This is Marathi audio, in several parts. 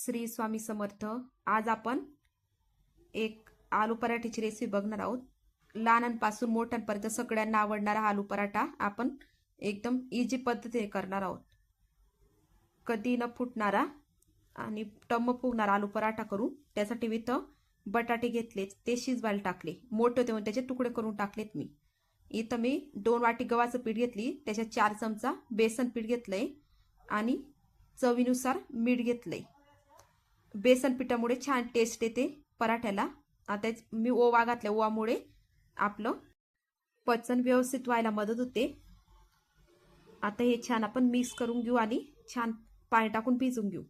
श्री स्वामी समर्थ. आज आपण एक आलू पराठ्याची रेसिपी बघणार आहोत. लहानांपासून मोठ्यांपर्यंत सगळ्यांना आवडणारा आलू पराठा आपण एकदम इझी पद्धतीने करणार आहोत. कधी न फुटणारा आणि टम्म फुगणारा आलू पराठा करू त्यासाठी मी इथं बटाटे घेतले ते शिजवायला टाकले. मोठे होते म्हणून त्याचे तुकडे करून टाकलेत मी. इथं मी दोन वाटी गव्हाचं पीठ घेतली त्याच्यात चार चमचा बेसन पीठ घेतलंय आणि चवीनुसार मीठ घेतलंय. बेसन पिठामुळे छान टेस्ट येते पराठ्याला. आता मी ओवा घातल्या ओवामुळे आपलं पचन व्यवस्थित व्हायला मदत होते. आता हे छान आपण मिक्स करून घेऊ आणि छान पाणी टाकून भिजून घेऊ.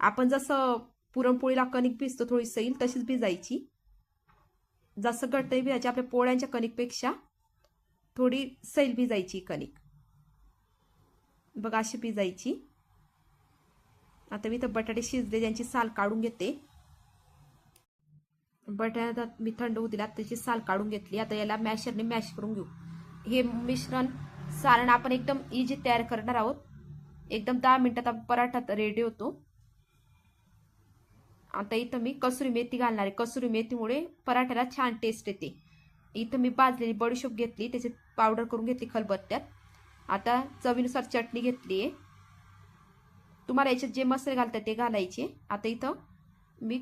आपण जसं पुरणपोळीला कणिक भिजतो थोडी सैल तशीच भिजायची. जसं घट्ट भिजायची. आपल्या पोळ्यांच्या कणिकपेक्षा थोडी सैल भिजायची कणिक. बघा अशी भिजायची. आता मी तर बटाटे शिजले त्यांची साल काढून घेते. बटाटा मी थंड होऊ दिला त्याची साल काढून घेतली. आता याला मॅशरने मॅश करून घेऊ. हे मिश्रण सारण आपण एकदम इझी तयार करणार आहोत. एकदम दहा मिनिटात आपण पराठा रेडी होतो. आता इथं मी कसुरी मेथी घालणार आहे. कसुरी मेथीमुळे पराठ्याला छान टेस्ट येते. इथं मी भाजलेली बडीशोप घेतली त्याची पावडर करून घेतली खलबत्त्यात. आता चवीनुसार चटणी घेतली आहे तुम्हाला याच्यात जे मसाले घालतात ते घालायचे. आता इथं मी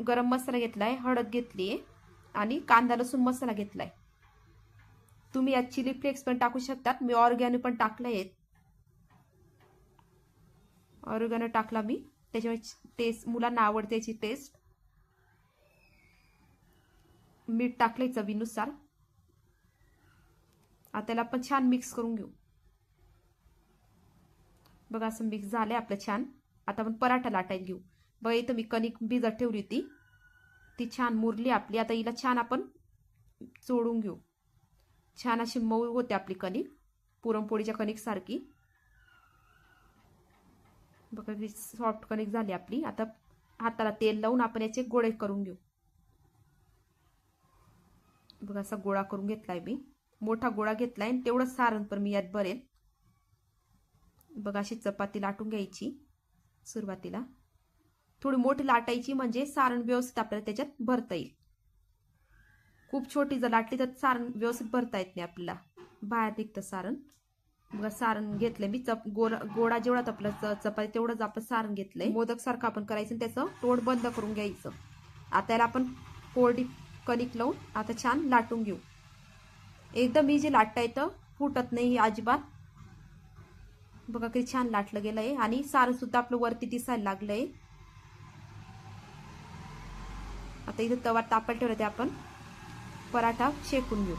गरम मसाला घेतला आहे हळद घेतली आहे आणि कांदा लसूण मसाला घेतला आहे तुम्ही यात चिली फ्लेक्स पण टाकू शकतात. मी ऑरगॅनो पण टाकलं आहे ऑरगॅनो टाकला मी. त्याच्यामुळे टेस्ट मुलांना आवडते याची टेस्ट मीठ टाकलंय चवीनुसार. आता त्याला आपण छान मिक्स करून घेऊ. बघा असं मिक्स झालंय आपलं छान. आता आपण पराठा लाटायला घेऊ. बघा इथं मी कणिक भिजत ठेवली होती. ती छान मुरली आपली. आता हिला छान आपण चोडून घेऊ. छान अशी मऊ होते आपली कणिक. पुरणपोळीच्या कणिक सारखी. बघा सॉफ्ट कणिक झाली आपली. आता हाताला तेल लावून आपण याचे गोळे करून घेऊ. बघा असा गोळा करून घेतलाय मी. मोठा गोळा घेतलाय आणि तेवढंच सारण पण मी यात भरेल. बघा अशी चपाती लाटून घ्यायची सुरुवातीला. थोडी मोठी लाटायची म्हणजे सारण व्यवस्थित आपल्याला त्याच्यात भरता येईल. खूप छोटी जर लाटली तर सारण व्यवस्थित भरता येत नाही आपल्याला. बाहेर निघतं सारण. बघा सारण घेतलंय मी. चप गोळा गोडा जेवढा आपलं चपाती तेवढंच आपण सारण घेतलंय. मोदक सारखं आपण करायचं आणि त्याचं तोड बंद करून घ्यायचं. आता याला आपण कोरडी कणिक लावून आता छान लाटून घेऊ. एकदम इझी लाटता येतं फुटत नाही अजिबात. बघा किती छान लाटलं आहे आणि सारं सुद्धा आपलं वरती दिसायला लागलंय. आता इथं तवा तापत ठेवलं ते आपण. पराठा शेकून घेऊ.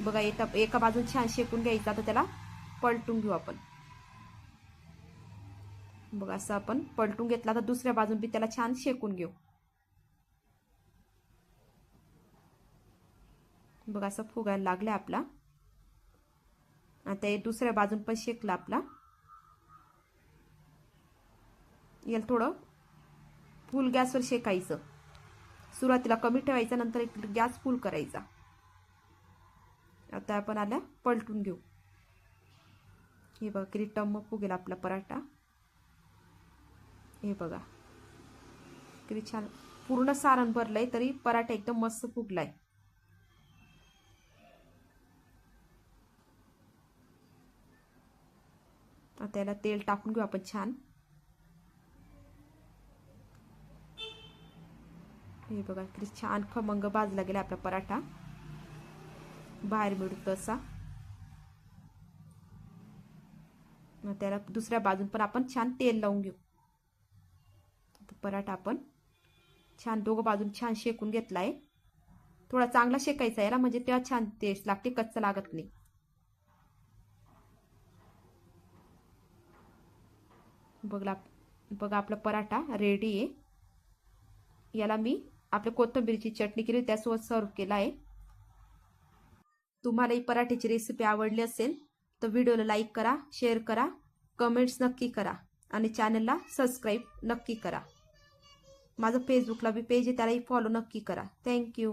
बघा एका एका बाजून छान शेकून घ्यायचं. आता त्याला पलटून घेऊ आपण. बघा असं आपण पलटून घेतला. तर दुसऱ्या बाजून बी त्याला छान शेकून घेऊ. बघा असं फुगायला लागलं आपला. आता हे दुसऱ्या बाजून पण शेकला आपला. याला थोडं फुल गॅसवर शेकायचं. सुरुवातीला कमी ठेवायचं नंतर एक गॅस फुल करायचा. आता आपण आल्या पलटून घेऊ. हे बघा किती टम्म फुगेल आपला पराठा. हे बघा. किती छान पूर्ण सारण भरलंय तरी पराठा एकदम मस्त फुगलाय. आता याला तेल टाकून घेऊ आपण छान. हे बघा किती छान खमंग भाजला गेला आपला पराठा. बाहेर मिळतो तसा. त्याला दुसऱ्या बाजून पण आपण छान तेल लावून घेऊ. पराठा आपण छान दोघं बाजून छान शेकून घेतलाय. थोडा चांगला शेकायचा याला म्हणजे तेव्हा छान टेस्ट लागते कच्चा लागत नाही. बघला बघा आपला पराठा रेडी आहे. याला मी आपल्या कोथिंबीरची चटणी केली त्यासोबत सर्व केला आहे. तुम्हाला ही पराठ्याची रेसिपी आवडली असेल तर व्हिडिओला लाईक करा शेअर करा कमेंट्स नक्की करा आणि चॅनलला सबस्क्राईब नक्की करा. माझं फेसबुकला बी पेज आहे त्यालाही फॉलो नक्की करा. थँक्यू